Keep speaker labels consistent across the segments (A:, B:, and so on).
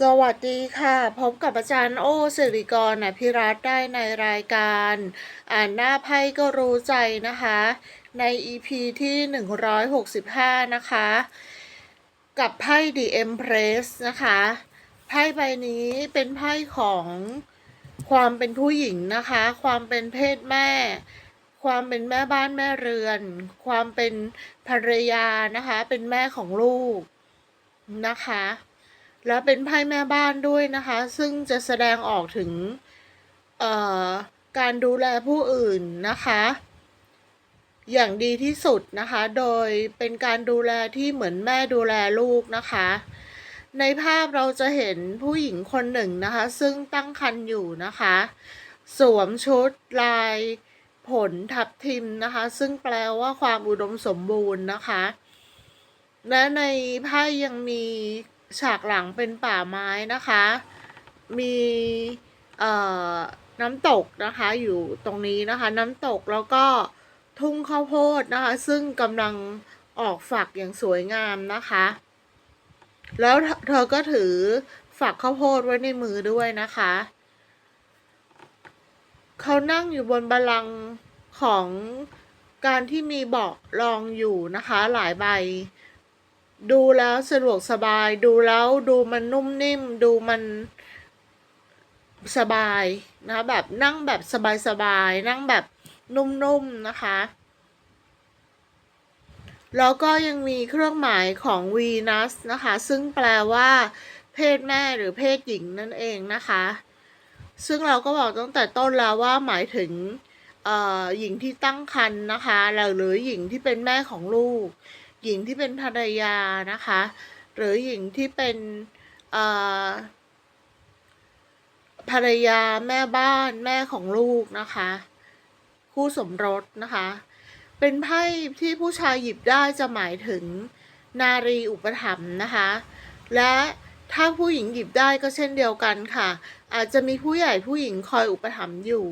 A: สวัสดีค่ะ พบกับอาจารย์โอสิริกรอภิรัตได้ในรายการ อ่านหน้าไพ่ก็รู้ใจนะคะ ใน EP ที่ 165 นะคะ กับไพ่ The Empress นะคะ ไพ่ใบนี้เป็นไพ่ของความเป็นผู้หญิงนะคะ ความเป็นเพศแม่ ความเป็นแม่บ้านแม่เรือน ความเป็นภรรยานะคะ เป็นแม่ของลูกนะคะ แล้วเป็นไพ่แม่บ้านด้วยนะคะ ซึ่งจะแสดงออกถึงการดูแลผู้อื่นนะคะ อย่างดีที่สุดนะคะ โดยเป็นการดูแลที่เหมือนแม่ดูแลลูกนะคะ ในภาพเราจะเห็นผู้หญิงคนหนึ่งนะคะ ซึ่งตั้งครรภ์อยู่นะคะ สวมชุดลายผลทับทิมนะคะ ซึ่งแปลว่าความอุดมสมบูรณ์นะคะ และในไพ่ยังมี ฉากหลังเป็นป่าไม้นะคะ มีเอ่อน้ำตกนะคะอยู่ตรงนี้นะคะ น้ำตกแล้วก็ทุ่งข้าวโพดนะคะ ซึ่งกำลังออกฝักอย่างสวยงามนะคะ แล้วเธอก็ถือฝักข้าวโพดไว้ในมือด้วยนะคะ เขานั่งอยู่บนบัลลังก์ของการที่มีเบาะรองอยู่นะคะหลายใบ ดูแล้วสะดวกสบาย ดูแล้วดูมันนุ่มนิ่ม ดูมันสบายนะแบบนั่งแบบสบายๆ นั่งแบบนุ่มๆนะคะ แล้วก็ยังมีเครื่องหมายของวีนัสนะคะ ซึ่งแปลว่า เพศแม่หรือเพศหญิงนั่นเองนะคะ ซึ่งเราก็บอกตั้งแต่ต้นแล้วว่าหมายถึงเออหญิงที่ตั้งครรภ์นะคะหรือหญิงที่เป็นแม่ของลูก หญิงที่เป็นภรรยานะคะ หรือหญิงที่เป็นภรรยาแม่บ้านแม่ของลูกนะคะ คู่สมรสนะคะ เป็นไพ่ที่ผู้ชายหยิบได้จะหมายถึงนารีอุปถัมภ์นะคะ และถ้าผู้หญิงหยิบได้ก็เช่นเดียวกันค่ะ อาจจะมีผู้ใหญ่ผู้หญิงคอยอุปถัมภ์อยู่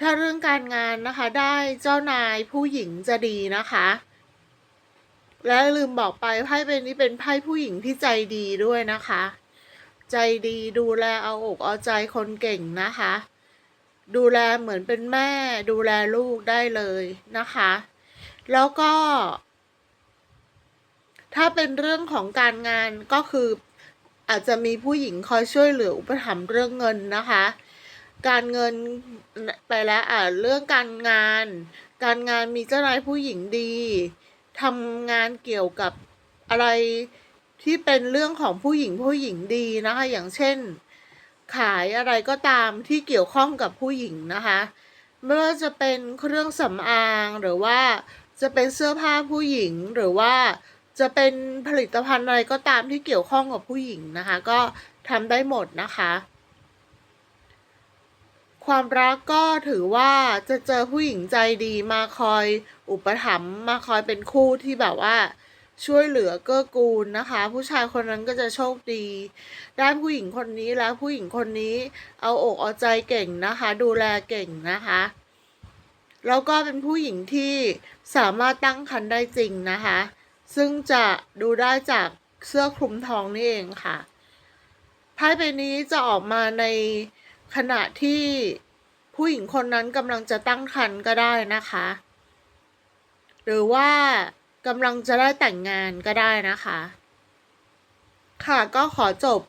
A: ถ้าเรื่องการงานนะคะได้เจ้านายผู้หญิงจะดีนะคะ และลืมบอกไปไพ่เป็นนี้เป็นไพ่ผู้หญิงที่ใจดีด้วยนะคะ ใจดีดูแลเอาอกเอาใจคนเก่งนะคะ ดูแลเหมือนเป็นแม่ ดูแลลูกได้เลยนะคะ แล้วก็ ถ้าเป็นเรื่องของการงานก็คืออาจจะมีผู้หญิงคอยช่วยเหลืออุปถัมภ์เรื่องเงินนะคะ การเงินไปแล้วอ่าเรื่องการงาน การงานมีเจ้านายผู้หญิงดี ทำงานเกี่ยวกับอะไรที่เป็นเรื่องของผู้หญิงผู้หญิงดีนะคะ อย่างเช่น ขายอะไรก็ตามที่เกี่ยวข้องกับผู้หญิงนะคะไม่ว่าจะเป็นเครื่องสำอางหรือว่าจะเป็นเสื้อผ้าผู้หญิงหรือว่าจะเป็นผลิตภัณฑ์อะไรก็ตามที่เกี่ยวข้องกับผู้หญิงนะคะ ก็ทำได้หมดนะคะ ความรักก็ถือว่าจะเจอผู้หญิงใจดีมาคอยอุปถัมภ์มาคอยเป็นคู่ที่แบบว่า ช่วยเหลือเกื้อกูลนะคะ ผู้ชายคนนั้นก็จะโชคดี ได้ผู้หญิงคนนี้แล้วผู้หญิงคนนี้เอาอกเอาใจเก่งนะคะ ดูแลเก่งนะคะ แล้วก็เป็นผู้หญิงที่สามารถตั้งครรภ์ได้จริงนะคะ ซึ่งจะดูได้จากเสื้อคลุมทองนี่เองค่ะไพ่ใบนี้จะออกมาใน ขณะที่ผู้หญิงคนนั้นกำลังจะตั้งครรภ์ก็ได้นะคะ หรือว่ากำลังจะได้แต่งงานก็ได้นะคะ ค่ะก็ขอจบ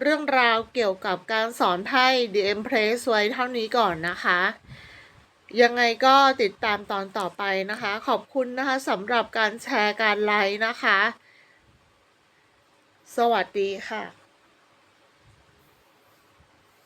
A: เรื่องราวเกี่ยวกับการสอนไพ่ The Empress ไว้เท่านี้ก่อนนะคะ ยังไงก็ติดตามตอนต่อไปนะคะ ขอบคุณนะคะสำหรับการแชร์การไลค์นะคะ สวัสดีค่ะ